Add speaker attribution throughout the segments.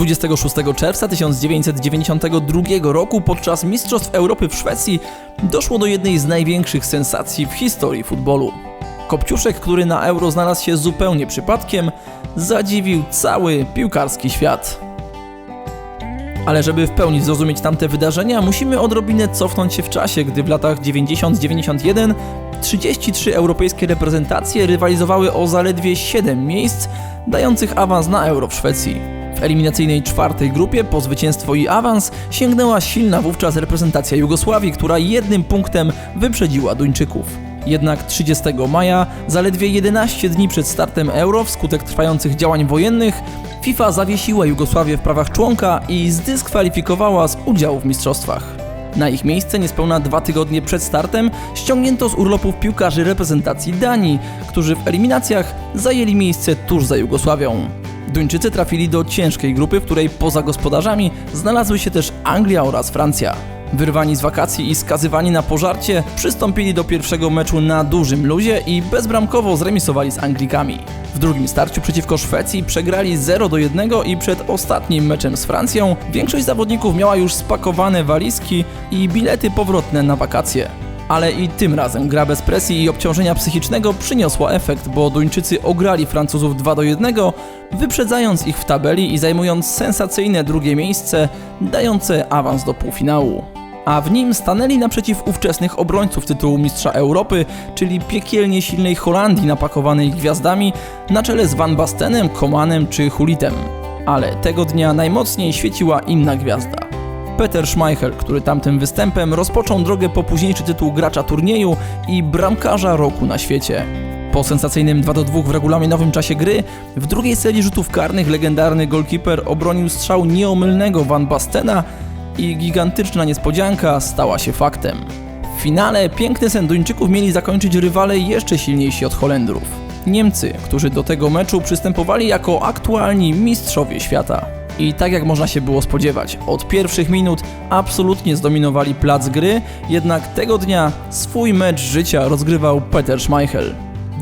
Speaker 1: 26 czerwca 1992 roku podczas Mistrzostw Europy w Szwecji doszło do jednej z największych sensacji w historii futbolu. Kopciuszek, który na Euro znalazł się zupełnie przypadkiem, zadziwił cały piłkarski świat. Ale żeby w pełni zrozumieć tamte wydarzenia, musimy odrobinę cofnąć się w czasie, gdy w latach 90-91 33 europejskie reprezentacje rywalizowały o zaledwie 7 miejsc, dających awans na Euro w Szwecji. W eliminacyjnej czwartej grupie po zwycięstwo i awans sięgnęła silna wówczas reprezentacja Jugosławii, która jednym punktem wyprzedziła Duńczyków. Jednak 30 maja, zaledwie 11 dni przed startem Euro, wskutek trwających działań wojennych, FIFA zawiesiła Jugosławię w prawach członka i zdyskwalifikowała z udziału w mistrzostwach. Na ich miejsce niespełna dwa tygodnie przed startem ściągnięto z urlopów piłkarzy reprezentacji Danii, którzy w eliminacjach zajęli miejsce tuż za Jugosławią. Duńczycy trafili do ciężkiej grupy, w której poza gospodarzami znalazły się też Anglia oraz Francja. Wyrwani z wakacji i skazywani na pożarcie, przystąpili do pierwszego meczu na dużym luzie i bezbramkowo zremisowali z Anglikami. W drugim starciu przeciwko Szwecji przegrali 0 do 1 i przed ostatnim meczem z Francją większość zawodników miała już spakowane walizki i bilety powrotne na wakacje. Ale i tym razem gra bez presji i obciążenia psychicznego przyniosła efekt, bo Duńczycy ograli Francuzów 2 do 1, wyprzedzając ich w tabeli i zajmując sensacyjne drugie miejsce, dające awans do półfinału a w nim stanęli naprzeciw ówczesnych obrońców tytułu Mistrza Europy, czyli piekielnie silnej Holandii napakowanej gwiazdami na czele z Van Bastenem, Komanem czy Hulitem. Ale tego dnia najmocniej świeciła inna gwiazda. Peter Schmeichel, który tamtym występem rozpoczął drogę po późniejszy tytuł gracza turnieju i bramkarza roku na świecie. Po sensacyjnym 2 do 2 w regulaminowym czasie gry, w drugiej serii rzutów karnych legendarny golkiper obronił strzał nieomylnego Van Bastena, i gigantyczna niespodzianka stała się faktem. W finale piękny sen Duńczyków mieli zakończyć rywale jeszcze silniejsi od Holendrów. Niemcy, którzy do tego meczu przystępowali jako aktualni mistrzowie świata. I tak jak można się było spodziewać, od pierwszych minut absolutnie zdominowali plac gry, jednak tego dnia swój mecz życia rozgrywał Peter Schmeichel.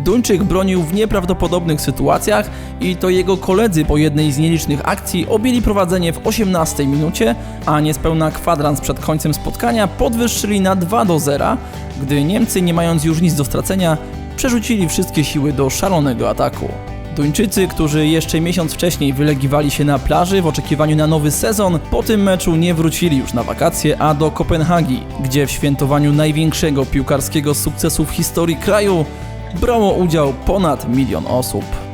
Speaker 1: Duńczyk bronił w nieprawdopodobnych sytuacjach i to jego koledzy po jednej z nielicznych akcji objęli prowadzenie w 18 minucie, a niespełna kwadrans przed końcem spotkania podwyższyli na 2 do 0, gdy Niemcy nie mając już nic do stracenia przerzucili wszystkie siły do szalonego ataku. Duńczycy, którzy jeszcze miesiąc wcześniej wylegiwali się na plaży w oczekiwaniu na nowy sezon, po tym meczu nie wrócili już na wakacje, a do Kopenhagi, gdzie w świętowaniu największego piłkarskiego sukcesu w historii kraju brało udział ponad milion osób.